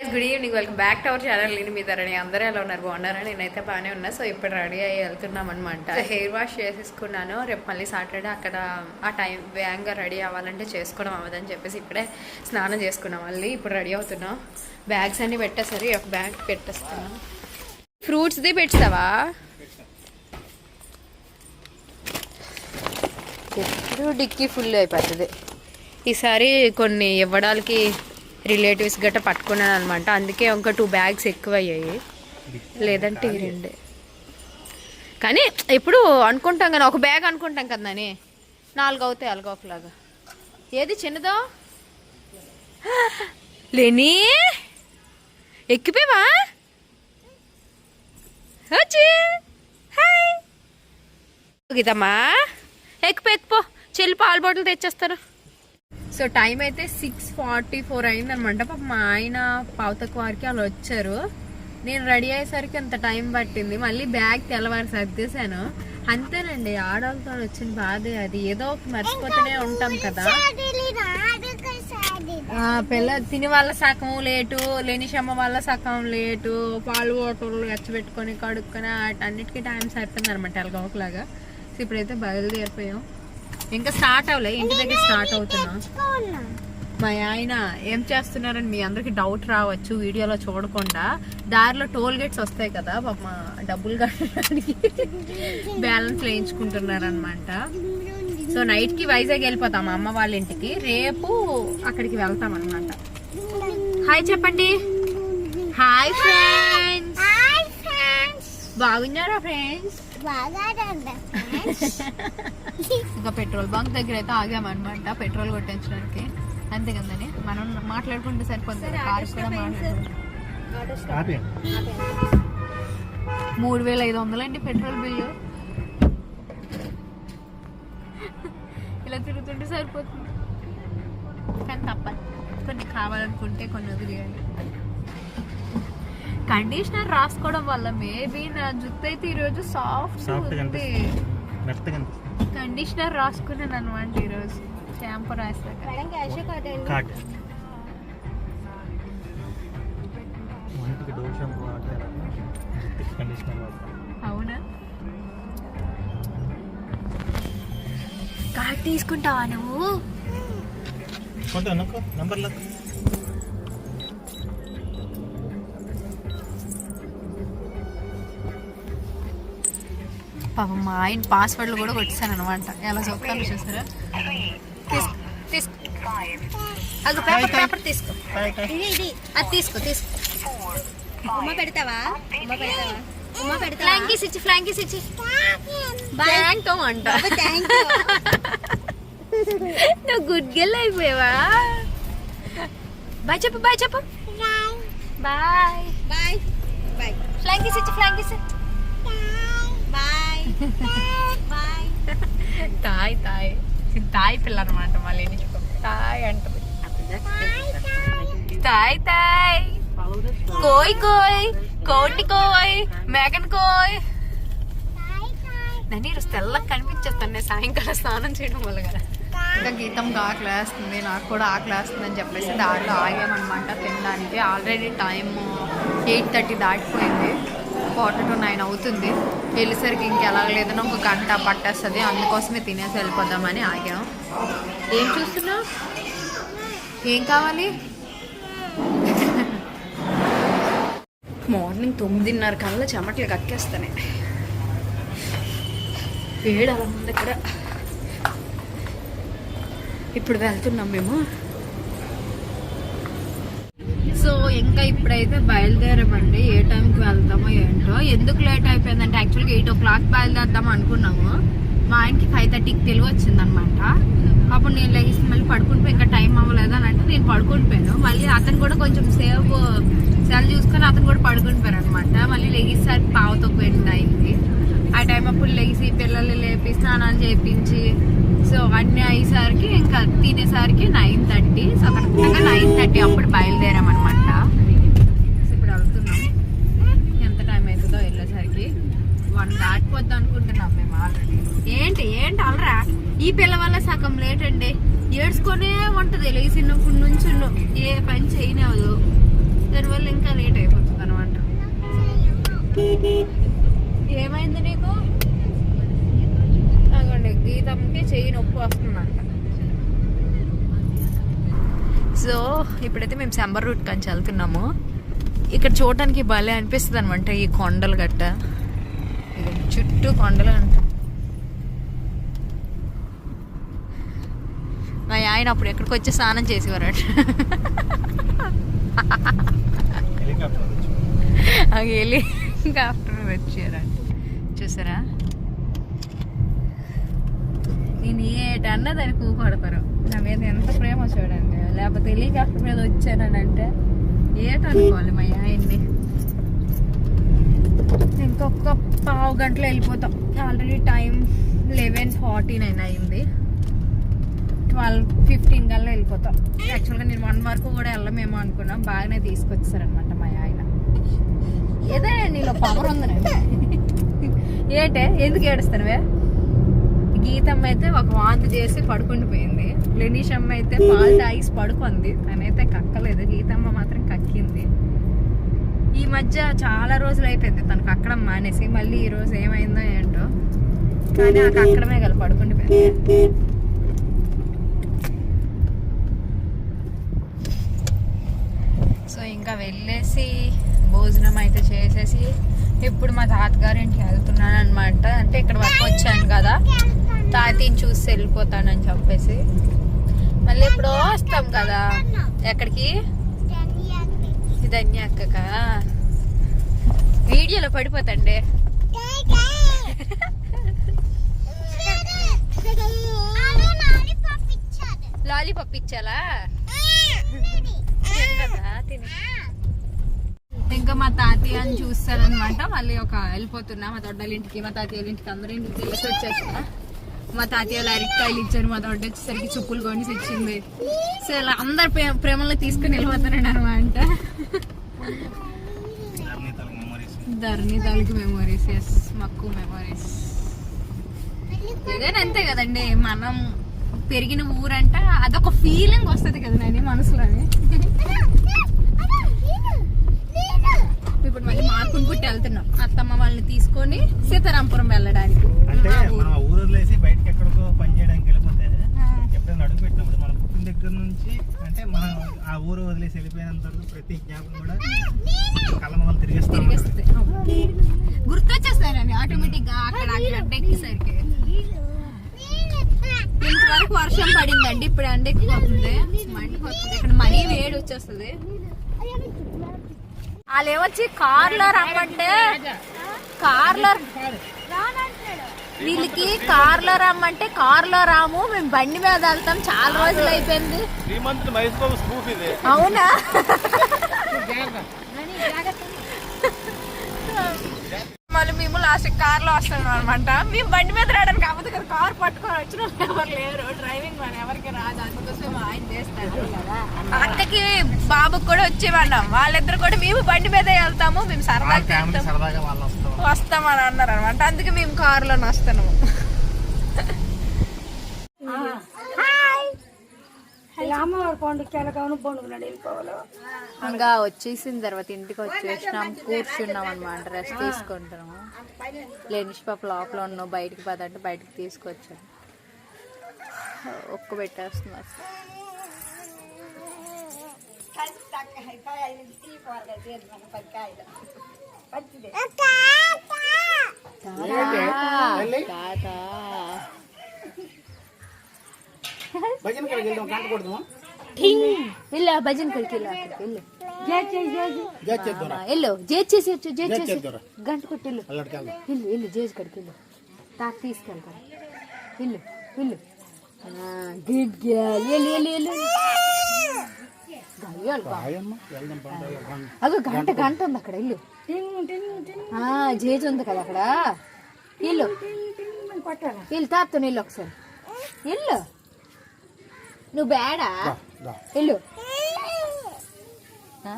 Good evening welcome back to our channel నేను మీ ధరణి. అందరూ ఎలా ఉన్నారు? బాగున్నారా? నేనైతే బాగానే ఉన్నా. సో ఇప్పుడు రెడీ అయ్యి వెళ్తున్నాం అనమాట హెయిర్ వాష్ చేసేసుకున్నాను. రేపు మళ్ళీ సాటర్డే అక్కడ ఆ టైం వేగంగా రెడీ అవ్వాలంటే చేసుకోవడం అవ్వదని చెప్పేసి ఇప్పుడే స్నానం చేసుకున్నాం. మళ్ళీ ఇప్పుడు రెడీ అవుతున్నాం. బ్యాగ్స్ అన్నీ పెట్టేసరి ఒక బ్యాగ్ పెట్టేస్తున్నాం. ఫ్రూట్స్ది పెడతావా? ఎప్పుడు డిక్కీ ఫుల్ అయిపోతుంది. ఈసారి కొన్ని ఇవ్వడానికి రిలేటివ్స్ గట్ట పట్టుకున్నాను అనమాట అందుకే ఒక టూ బ్యాగ్స్ ఎక్కువ అయ్యాయి లేదంటే రెండే. కానీ ఎప్పుడు అనుకుంటాం కానీ ఒక బ్యాగ్ అనుకుంటాం కదా అని నాలుగు అవుతాయి అలాగ ఒకలాగా ఏది చిన్నదో? లేని? ఎక్కిపోయావా? వచ్చి. హాయ్ గీతమ్మా ఎక్కిపో ఎక్కిపో. చెల్లి పాల బాటిల్ తెచ్చేస్తాను. సో టైం అయితే సిక్స్ ఫార్టీ ఫోర్ అయిందనమాట. పాప మా ఆయన పావుతకు వారికి వాళ్ళు వచ్చారు. నేను రెడీ అయ్యేసరికి అంత టైం పట్టింది. మళ్ళీ బ్యాగ్ తెల్లవారు సర్దేశాను. అంతేనండి ఆడవాళ్ళతో వచ్చిన బాధే అది. ఏదో ఒకటి మర్చిపోతూనే ఉంటాం కదా. పిల్ల తిని వాళ్ళ సగం లేటు లేని శమ్మ వాళ్ళ సగం లేటు పాలు ఓటర్లు ఎచ్చబెట్టుకొని కడుక్కొని అన్నిటికీ టైం సరిపోయింది అనమాట ఎలాగో ఒకలాగా. సో ఇప్పుడైతే బయలుదేరిపోయాం. ఇంకా స్టార్ట్ అవ్వలే. ఇంటి దగ్గర స్టార్ట్ అవుతున్నాం. మా ఆయన ఏం చేస్తున్నారని మీ అందరికి డౌట్ రావచ్చు వీడియోలో చూడకుండా. దారిలో టోల్ గేట్స్ వస్తాయి కదా పాప డబ్బులు కట్టడానికి బ్యాలెన్స్ వేయించుకుంటున్నారనమాట సో నైట్కి వైజాగ్ వెళ్ళిపోతాం అమ్మ వాళ్ళ ఇంటికి. రేపు అక్కడికి వెళ్తాం అనమాట హాయ్ చెప్పండి. హాయ్ ఫ్రెండ్స్ బాగున్నారా ఫ్రెండ్స్ ఇంకా పెట్రోల్ బంక్ దగ్గర అయితే ఆగామన్నమాట. పెట్రోల్ కొట్టించడానికి. అంతే కదండి. మనం మాట్లాడుకుంటే సరిపోతుంది కారు కూడా మూడు వేల ఐదు వందలండి పెట్రోల్ బిల్లు. ఇలా తిరుగుతుంటే సరిపోతుంది. కానీ తప్పదు. కొన్ని కావాలనుకుంటే కొన్ని వదిలేయాలి కండిషనర్ రాసుకోవడం వల్ల మేబీ నా జుట్టు అయితే ఈరోజు సాఫ్ట్ ఉంది. కండిషనర్ రాసుకున్నాను అనమాట ఈరోజు షాంపూ రాసాక. అవునా? కార్డ్ తీసుకుంటావా నువ్వు? నంబర్ లక్ పాపం మా ఆయన పాస్వర్డ్లు కూడా కొట్టేశాను అనమాట ఎలా చదువుతాను చూసారా? తీసుకో తీసుకో. అది పేపర్ పేపర్ తీసుకో. అది తీసుకో తీసుకో. ఉమ్మ పెడతావా? ఉమ్మ పెడతావా? ఉమ్మ పెడతావా? ఫ్లాంకీస్ ఇచ్చి ఫ్లాంకీస్ ఇచ్చి. అంట. థ్యాంక్ యూ నువ్వు గుడ్ గెల్ అయిపోయావా? బాయ్ చెప్పు బాయ్ చెప్పు. బాయ్ బాయ్ బాయ్ ఫ్లాంకీస్ ఇచ్చి ఫ్లాంకీస్ తాయ్ తాయ్. ఇది తాయ్ పిల్ల అనమాట మళ్ళీ తాయ్ అంటది. తాయ్ తాయ్. కోయ్ కోయ్. కోటి కోయ్. మేకన్ కోయ్. నన్ను ఈరోజు తెల్లగా కనిపించేస్తాను నేను సాయంకాలం స్నానం చేయడం వల్ల కదా. ఇంకా గీతంగా ఆకలి వేస్తుంది నాకు కూడా ఆకలి వేస్తుంది అని చెప్పేసి దారిలో ఆగామన్నమాట తినడానికి. ఆల్రెడీ టైం ఎయిట్ థర్టీ దాటిపోయింది. క్వార్టర్ టు నైన్ అవుతుంది. వెళ్ళేసరికి ఇంకెలా లేదని ఒక గంట పట్టేస్తుంది. అందుకోసమే తినేసి వెళ్ళిపోదామని ఆగాం. ఏం చూస్తున్నావు? ఏం కావాలి? మార్నింగ్ తొమ్మిదిన్నర కల్లా చెమటలు కక్కేస్తానే వేడి అలా ఉంది ఇక్కడ. ఇప్పుడు వెళ్తున్నాం మేము. సో ఇంకా ఇప్పుడైతే బయలుదేరామండి. ఏ టైంకి వెళ్తామో ఏంటో ఎందుకు లేట్ అయిపోయిందంటే యాక్చువల్గా ఎయిట్ ఓ క్లాక్ బయలుదేరదాం అనుకున్నాము. మా ఆయనకి ఫైవ్ థర్టీకి తెలివి వచ్చింది అనమాట అప్పుడు నేను లెగిసి మళ్ళీ పడుకుంటే ఇంకా టైం అవ్వలేదు అని అంటే నేను పడుకుంటుపోయాను మళ్ళీ అతను కూడా కొంచెం సేవ్ సెల్ చూసుకొని అతను కూడా పడుకుంటుపోయారు అనమాట మళ్ళీ లెగిసరికి పావుతో పోయింది అయింది ఆ టైం అప్పుడు లెగిసి పిల్లల్ని లేపి స్నానాలు చేయించి సో అన్నీ అయ్యేసరికి ఇంకా తినేసరికి నైన్ థర్టీ సో కరెక్ట్గా నైన్ థర్టీ అప్పుడు బయలుదేరామన్నమాట దాటిపోద్దాం అనుకుంటున్నాం మేము ఆల్రెడీ ఏంటి ఏంటి అలరా? ఈ పిల్ల వల్ల సగం లేట్ అండి. ఏడ్చుకొనే ఉంటది లేచినప్పుడు నుంచి ఏ పని చేయనివ్వదు. దానివల్ల ఇంకా లేట్ అయిపోతుంది అనమాట ఏమైంది నీకు? అగండి గీతంకి చెయ్యి నొప్పి వస్తుందంట. సో ఇప్పుడైతే మేము సంబర్ రూట్ కానీ వెళ్తున్నాము ఇక్కడ చూడటానికి భలే అనిపిస్తుంది అనమాట ఈ కొండలు గట్ట. చుట్టూ కొండలు అంట మా ఆయన అప్పుడు ఎక్కడికి వచ్చి స్నానం చేసేవారట. అవి వెళ్ళి ఇంకా ఆఫ్టర్ వచ్చారంట. చూసారా? నేను ఏటన్నా దానికి ఊపడతారు నా మీద ఎంత ప్రేమ చూడండి. లేకపోతే హెలికాప్టర్ మీద వచ్చానంటే ఏటనుకోవాలి మా ఆయన్ని? ఇంకొక పావు గంటలో వెళ్ళిపోతాం. Already time eleven forty nine అయింది. ట్వెల్వ్ ఫిఫ్టీన్ కల్లా వెళ్ళిపోతాం. యాక్చువల్గా నేను వన్ వరకు కూడా వెళ్ళమేమో అనుకున్నాం. బాగానే తీసుకొచ్చారనమాట మా ఆయన. ఏదే నీలో పవర్ ఉందనండి ఏటే? ఎందుకు ఏడుస్తానువే గీతమ్మ అయితే ఒక వాంతి చేసి పడుకుండిపోయింది లెనీష్ అమ్మ అయితే పాలు తాగిసి పడుకుంది. తనైతే కక్కలేదు. గీతమ్మ మాత్రం కక్కింది. ఈ మధ్య చాలా రోజులు అయిపోయింది తనకు అక్కడ మానేసి మళ్ళీ ఈ రోజు ఏమైందో ఏంటో. కానీ నాకు అక్కడమే కదా పడుకుండిపోయింది సో ఇంకా వెళ్ళేసి భోజనం అయితే చేసేసి ఇప్పుడు మా తాతగారింటికి వెళ్తున్నాను అనమాట అంటే ఇక్కడ వరకు వచ్చాను కదా. తాతీని చూసి వెళ్ళిపోతానని చెప్పేసి. మళ్ళీ ఇప్పుడు వస్తాం కదా. ఎక్కడికి? ధన్య అక్కక వీడియోలో పడిపోతండి. లాలీపాప్ ఇచ్చాలా? ఇంకా మా తాతయ్య అని చూస్తారనమాట మళ్ళీ ఒక వెళ్ళిపోతున్నా. మా దొడ్డలింటికి మా తాతయ్య ఇంటికి అందరి ఇంటికి తెలిసి వచ్చేస్తా మా తాతయ్య వాళ్ళు అరటికాయలు ఇచ్చారు మా దొడ్డ వచ్చేసరికి చుప్పులు కొనిసి ఇచ్చింది సో ఇలా అందరి ప్రే ప్రేమలో తీసుకుని వెళ్ళిపోతానండి అనమాట ధరణి తాలూకు మెమరీస్ ఎస్ మక్కు మెమరీస్ ఏదైనా అంతే కదండి మనం పెరిగిన ఊరంట అదొక ఫీలింగ్ వస్తుంది కదా నేను మనసులోని. ఇప్పుడు మళ్ళీ మార్కుని పుట్టి వెళ్తున్నాం. అత్తమ్మ వాళ్ళని తీసుకొని సీతారాంపురం వెళ్ళడానికి. మనం వదిలేసి బయటకి ఎక్కడికో పని చేయడానికి వెళ్ళిపోతే ఎప్పుడైనా అడుగు పెట్టినప్పుడు మన పుట్టిన దగ్గర నుంచి అంటే మనం ఆ ఊరు వదిలేసి వెళ్ళిపోయినంత వరకు ప్రతి జ్ఞాపకం కూడా కళ్ళ మొదలు తిరిగేస్తాం గుర్తొచ్చేస్తానండి ఆటోమేటిక్గా అక్కడ ఆ గడ్డ ఎక్కేసరికి. ఇంతవరకు వర్షం పడిందండి ఇప్పుడు ఎండ ఎక్కువవుతుంది. మండిపోతుంది ఇక్కడ మరీ వేడి వచ్చేస్తుంది. వాళ్ళు ఏమొచ్చి కార్లో రమ్మంటే కార్లో వీళ్ళకి కార్లో రమ్మంటే కార్లో రాము మేము బండి మీద వెళ్తాం. చాలా రోజులు అయిపోయింది. అవునా? మళ్ళీ మేము లాస్ట్ కార్లో వస్తున్నాం అనమాట మేము బండి మీద రావడానికి కాకపోతే కదా. కార్ పట్టుకొని వచ్చిన వాళ్ళు ఎవరు లేరు. డ్రైవింగ్ మన ఎవరికి రాదు. అందుకోసం ఆయన చేస్తాడు అక్కకి బాబుకి కూడా వచ్చేవాళ్ళం. వాళ్ళిద్దరు కూడా మేము బండి మీద వెళ్తాము. మేము సరదాగా వెళ్తాము. సరదాగా వాళ్ళు వస్తాం వస్తామని అన్నారు అనమాట అందుకే మేము కారులో వస్తాము ఇంకా వచ్చేసిన తర్వాత ఇంటికి వచ్చేసినాం కూర్చున్నాం అనమాట రెస్ట్ తీసుకుంటున్నాము. లేనిష్ పాప లోపల ఉన్నాం బయటికి పదంటే బయటకు తీసుకొచ్చాం ఒక్క పెట్టేస్తున్నారు చేసి వచ్చు జేజ్ జేజ్ చేసి చేద్దారా. గంట కొట్టి ఇల్లు అల్లడికి వెళ్దాం ఇల్లు ఇల్లు జేజ్ కడికి ఇల్లు తాకు తీసుకెళ్తాను ఇల్లు ఇల్లు గుడ్ గర్ల్ ఎల్లు ఎల్లు ఎల్లు గయ్యాలి బా. ఆయమ్మ వెళ్దాం అగో గంట గంట ఉంది అక్కడ ఇల్లు జేజ్ ఉంది కదా అక్కడ. ఇల్లు ఇల్లు తాతో ఇల్లు ఒకసారి. ఇల్లు నువ్వు బేడా? ఇల్లు ఆ?